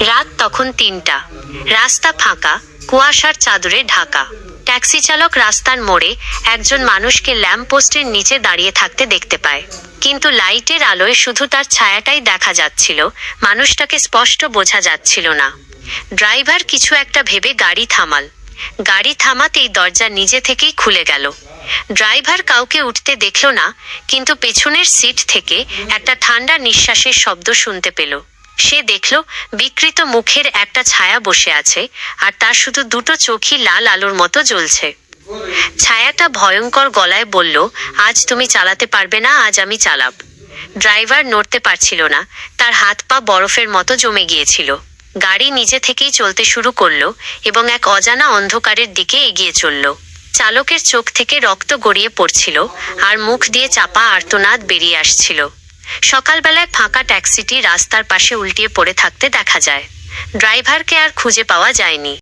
রাত তখন তিনটা। রাস্তা ফাঁকা, কুয়াশার চাদরে ঢাকা। ট্যাক্সি চালক রাস্তার মোড়ে একজন মানুষকে ল্যাম্প পোস্টের নিচে দাঁড়িয়ে থাকতে দেখতে পায়। কিন্তু লাইটের আলোয় শুধু তার ছায়াটাই দেখা যাচ্ছিল, মানুষটাকে স্পষ্ট বোঝা যাচ্ছিল না। ড্রাইভার কিছু একটা ভেবে গাড়ি থামাল। গাড়ি থামাতেই দরজা নিজে থেকেই খুলে গেল। ড্রাইভার কাউকে উঠতে দেখল না, কিন্তু পেছনের সিট থেকে একটা ঠান্ডা নিঃশ্বাসের শব্দ শুনতে পেল। সে দেখল বিকৃত মুখের একটা ছায়া বসে আছে, আর তার শুধু দুটো চোখই লাল আলোর মতো জ্বলছে। ছায়াটা ভয়ঙ্কর গলায় বলল, আজ তুমি চালাতে পারবে না, আজ আমি চালাব। ড্রাইভার নড়তে পারছিল না, তার হাত পা বরফের মতো জমে গিয়েছিল। গাড়ি নিজে থেকেই চলতে শুরু করল এবং এক অজানা অন্ধকারের দিকে এগিয়ে চলল। চালকের চোখ থেকে রক্ত গড়িয়ে পড়ছিল, আর মুখ দিয়ে চাপা আর্তনাদ বেরিয়ে আসছিল। সকালবেলায় ফাঁকা ট্যাক্সিটি রাস্তার পাশে উল্টিয়ে পড়ে থাকতে দেখা যায়। ড্রাইভারকে আর খুঁজে পাওয়া যায়নি।